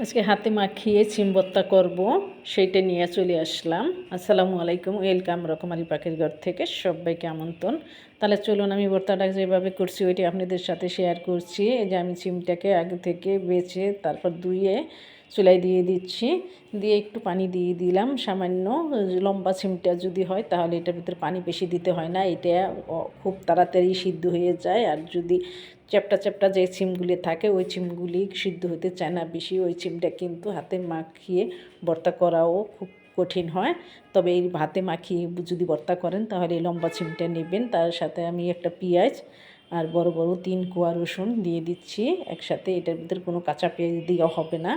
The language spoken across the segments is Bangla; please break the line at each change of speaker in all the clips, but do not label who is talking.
আজকে হাতে মাখিয়ে সিম ভর্তা করব, সেইটা নিয়ে চলে আসলাম। আসসালামু আলাইকুম, ওয়েলকাম রকমারি পাখির ঘর থেকে সবাইকে আমন্ত্রণ। তাহলে চলুন আমি ভর্তাটা যেভাবে করছি, ওইটি আপনাদের সাথে শেয়ার করছি। যে আমি সিমটাকে আগে থেকে বেছে, তারপর ধুয়ে চুলাই দিয়ে দিচ্ছি। দিয়ে একটু পানি দিয়ে দিলাম। সামান্য লম্বা সিমটা যদি হয় তাহলে এটার ভিতরে পানি বেশি দিতে হয় না। এটা খুব তাড়াতাড়ি সিদ্ধ হয়ে যায়। আর যদি চ্যাপটা চ্যাপটা যে সিমগুলি থাকে, ওই সিমগুলি সিদ্ধ হতে চায় না বেশি। ওই সিমটা কিন্তু হাতে মাখিয়ে ভর্তা করাও খুব কঠিন হয়। তবে এই ভাতে মাখিয়ে যদি ভর্তা করেন তাহলে লম্বা সিমটা নেবেন। তার সাথে আমি একটা পেঁয়াজ আর বড় বড় তিন কোয়া রসুন দিয়ে দিচ্ছি। একসাথে এটার ভিতরে কোনো কাঁচা পেঁয়াজ দেওয়া হবে না।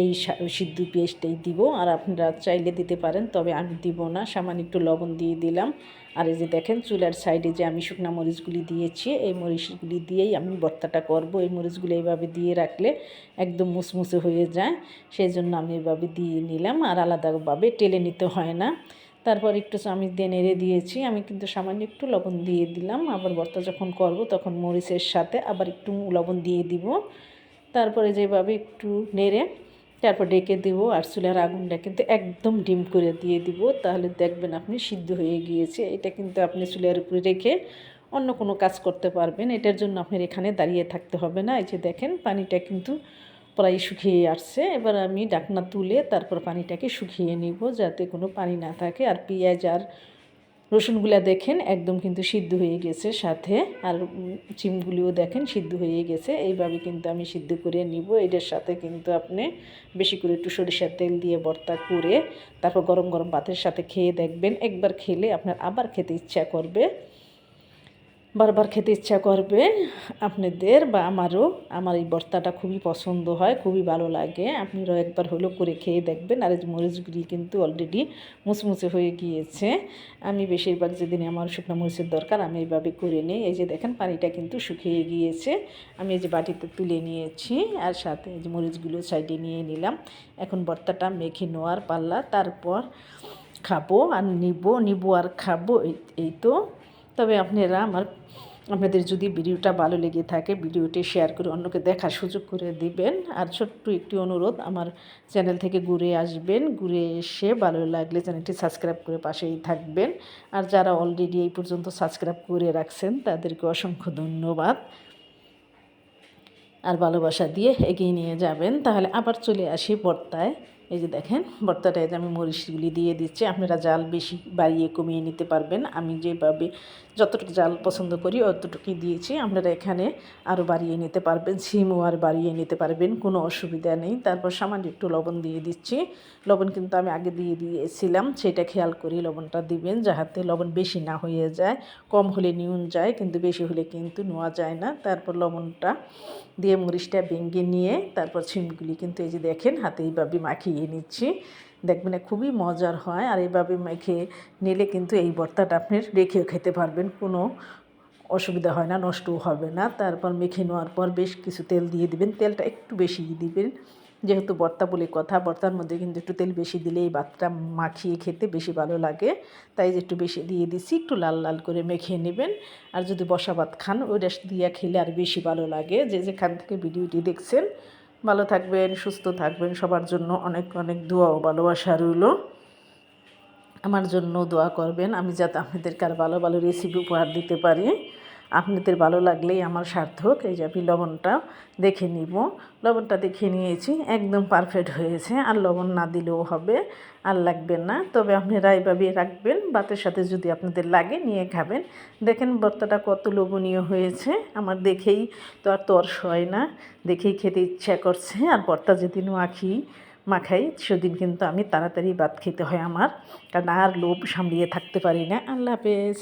এই সিদ্ধ পেস্টটাই দিব। আর আপনারা চাইলে দিতে পারেন, তবে আমি দিব না। সামান্য একটু লবণ দিয়ে দিলাম। আর এই যে দেখেন, চুলার সাইডে যে আমি শুকনা মরিচগুলি দিয়েছি, এই মরিচগুলি দিয়েই আমি ভর্তাটা করব। এই মরিচগুলি এইভাবে দিয়ে রাখলে একদম মুসমুসে হয়ে যায়। সেই জন্য আমি এভাবে দিয়ে নিলাম। আর আলাদাভাবে টেলে নিতে হয় না। তারপর একটু আমি দিয়ে নেড়ে দিয়েছি। আমি কিন্তু সামান্য একটু লবণ দিয়ে দিলাম। আবার ভর্তা যখন করব, তখন মরিচের সাথে আবার একটু লবণ দিয়ে দিব। তারপরে যেভাবে একটু নেড়ে তারপর ডেকে দেবো আর চুলার আগুনটা কিন্তু একদম ডিম করে দিয়ে দিব, তাহলে দেখবেন আপনি সিদ্ধ হয়ে গিয়েছে। এটা কিন্তু আপনি চুলার উপরে রেখে অন্য কোনো কাজ করতে পারবেন। এটার জন্য আপনার এখানে দাঁড়িয়ে থাকতে হবে না। এই যে দেখেন, পানিটা কিন্তু প্রায় শুকিয়ে আসছে। এবার আমি ডাকনা তুলে তারপর পানিটাকে শুকিয়ে নিব যাতে কোনো পানি না থাকে। আর পেঁয়াজ আর রসুনগুলো দেখেন, একদম কিন্তু সিদ্ধ হয়ে গেছে সাথে, আর চিমগুলিও দেখেন সিদ্ধ হয়ে গেছে। এইভাবে কিন্তু আমি সিদ্ধ করে নিব। এটার সাথে কিন্তু আপনি বেশি করে একটু সরিষার তেল দিয়ে বর্তা করে, তারপর গরম গরম ভাতের সাথে খেয়ে দেখবেন। একবার খেলে আপনার আবার খেতে ইচ্ছা করবে। বারবার খেতে ইচ্ছা করবে আপনাদের বা আমারও। আমার এই ভর্তাটা খুবই পছন্দ হয়, খুবই ভালো লাগে। আপনারাও একবার হলো করে খেয়ে দেখবেন। আর এই মরিচগুলি কিন্তু অলরেডি মুচমুচে হয়ে গিয়েছে। আমি বেশিরভাগ যেদিন আমার শুকনো মরিচের দরকার, আমি এইভাবে করে নিই। এই যে দেখেন, পানিটা কিন্তু শুকিয়ে গিয়েছে। আমি এই যে বাটিতে তুলে নিয়েছি আর সাথে এই যে মরিচগুলো সাইডে নিয়ে নিলাম। এখন ভর্তাটা মেখে নেওয়ার পাল্লা। তারপর খাব আর নিব নিব আর খাব। এই তো তবে আপনারা আমার, আপনাদের যদি ভিডিওটা ভালো লেগে থাকে, ভিডিওটি শেয়ার করে অন্যকে দেখার সুযোগ করে দিবেন। আর ছোট্ট একটি অনুরোধ, আমার চ্যানেল থেকে ঘুরে আসবেন, ঘুরে এসে ভালো লাগলে চ্যানেলটি সাবস্ক্রাইব করে পাশেই থাকবেন। আর যারা অলরেডি এই পর্যন্ত সাবস্ক্রাইব করে রাখছেন, তাদেরকে অসংখ্য ধন্যবাদ। আর ভালোবাসা দিয়ে এগিয়ে নিয়ে যাবেন। তাহলে আবার চলে আসি পর্দায়। এই যে দেখেন ভর্তাটায় যে আমি মরিচগুলি দিয়ে দিচ্ছি। আপনারা জাল বেশি বাড়িয়ে কমিয়ে নিতে পারবেন। আমি যেভাবে যতটুকু জাল পছন্দ করি অতটুকুই দিয়েছি। আপনারা এখানে আরও বাড়িয়ে নিতে পারবেন সিমও আর বাড়িয়ে নিতে পারবেন, কোনো অসুবিধা নেই। তারপর সামান্য একটু লবণ দিয়ে দিচ্ছি। লবণ কিন্তু আমি আগে দিয়ে দিয়েছিলাম, সেটা খেয়াল করি লবণটা দিবেন যাহাতে লবণ বেশি না হয়ে যায়। কম হলে নিউন যায়, কিন্তু বেশি হলে কিন্তু নেওয়া যায় না। তারপর লবণটা দিয়ে মরিচটা ভেঙে নিয়ে তারপর সিমগুলি কিন্তু এই যে দেখেন, হাতে এইভাবে মাখিয়ে নিচ্ছি। দেখবেন খুবই মজার হয় আর এইভাবে মেখে নিলে কিন্তু এই ভর্তাটা আপনি রেখেও খেতে পারবেন, কোনো অসুবিধা হয় না, নষ্টও হবে না। তারপর মেখে নেওয়ার পর বেশ কিছু তেল দিয়ে দিবেন, তেলটা একটু বেশি দিবেন। যেহেতু ভর্তা বলে কথা ভর্তার মধ্যে কিন্তু একটু তেল বেশি দিলে এই ভাতটা মাখিয়ে খেতে বেশি ভালো লাগে। তাই একটু বেশি দিয়ে দিছি একটু লাল লাল করে মেখে নেবেন। আর যদি বসা ভাত খান, ওইটা দিয়ে খেলে আর বেশি ভালো লাগে। যে যেখান থেকে ভিডিওটি দেখছেন ভালো থাকবেন, সুস্থ থাকবেন। সবার জন্য অনেক অনেক দোয়া ও ভালোবাসা রইল। আমার জন্য দোয়া করবেন। আমি যাতে আপনাদেরকে আর ভালো ভালো রেসিপি উপহার দিতে পারি। আপনাদের ভালো লাগলেই আমার সার্থক। এই যে আমি লবণটা দেখে নিব। লবণটা দেখে নিয়েছি, একদম পারফেক্ট হয়েছে। আর লবণ না দিলেও হবে, আর লাগবে না। তবে আপনারা এইভাবে রাখবেন, ভাতের সাথে যদি আপনাদের লাগে নিয়ে খাবেন। দেখেন ভর্তাটা কত লোভনীয় হয়েছে। আমার দেখেই তো আর তর্স হয় না, দেখেই খেতে ইচ্ছা করছে। আর ভর্তা যেদিন মাখি, মাখাই, সেদিন কিন্তু আমি তাড়াতাড়ি ভাত খেতে হয় আমার। কারণ আর লোভ সামলিয়ে থাকতে পারি না। আল্লাহ হাফেজ।